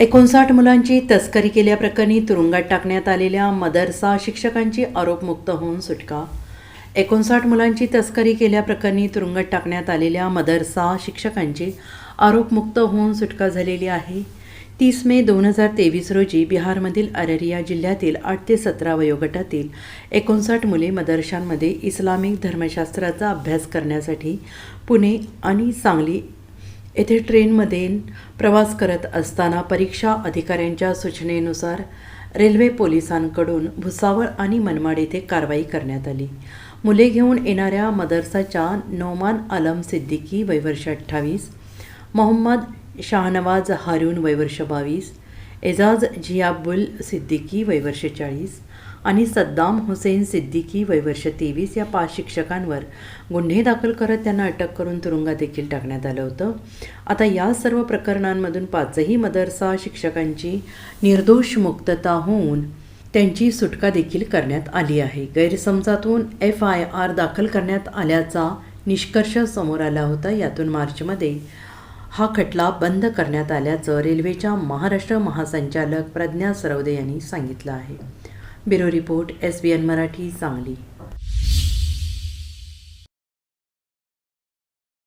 एकोणसाठ मुलांची तस्करी केल्याप्रकरणी तुरुंगात टाकण्यात आलेल्या मदरसा शिक्षकांची आरोपमुक्त होऊन सुटका. एकोणसाठ मुलांची तस्करी केल्याप्रकरणी तुरुंगात टाकण्यात आलेल्या मदरसा शिक्षकांची आरोपमुक्त होऊन सुटका झालेली आहे. तीस मे दोन हजार तेवीस रोजी बिहारमधील अररिया जिल्ह्यातील आठ ते सतरा वयोगटातील एकोणसाठ मुले मदरशांमध्ये इस्लामिक धर्मशास्त्राचा अभ्यास करण्यासाठी पुणे आणि सांगली येथे ट्रेनमध्ये प्रवास करत असताना परीक्षा अधिकाऱ्यांच्या सूचनेनुसार रेल्वे पोलिसांकडून भुसावळ आणि मनमाड येथे कारवाई करण्यात आली. मुले घेऊन येणाऱ्या मदरसाच्या नोमान आलम सिद्दीकी वयवर्ष अठ्ठावीस मोहम्मद शाहनवाज हारून वयवर्ष बावीस एजाज झियाबुल सिद्दीकी वयवर्ष चाळीस आणि सद्दाम हुसेन सिद्दीकी वयवर्ष तेवीस या पाच शिक्षकांवर गुन्हे दाखल करत त्यांना अटक करून तुरुंगात देखील टाकण्यात आलं होतं. आता या सर्व प्रकरणांमधून पाचही मदरसा शिक्षकांची निर्दोष मुक्तता होऊन त्यांची सुटका देखील करण्यात आली आहे. गैरसमजातून एफ आय आर दाखल करण्यात आल्याचा निष्कर्ष समोर आला होता. यातून मार्चमध्ये हा खटला बंद करण्यात आल्याचं रेल्वेच्या महाराष्ट्र महासंचालक प्रज्ञा सरवदे यांनी सांगितलं आहे. Bureau report S B N Marathi Sangli.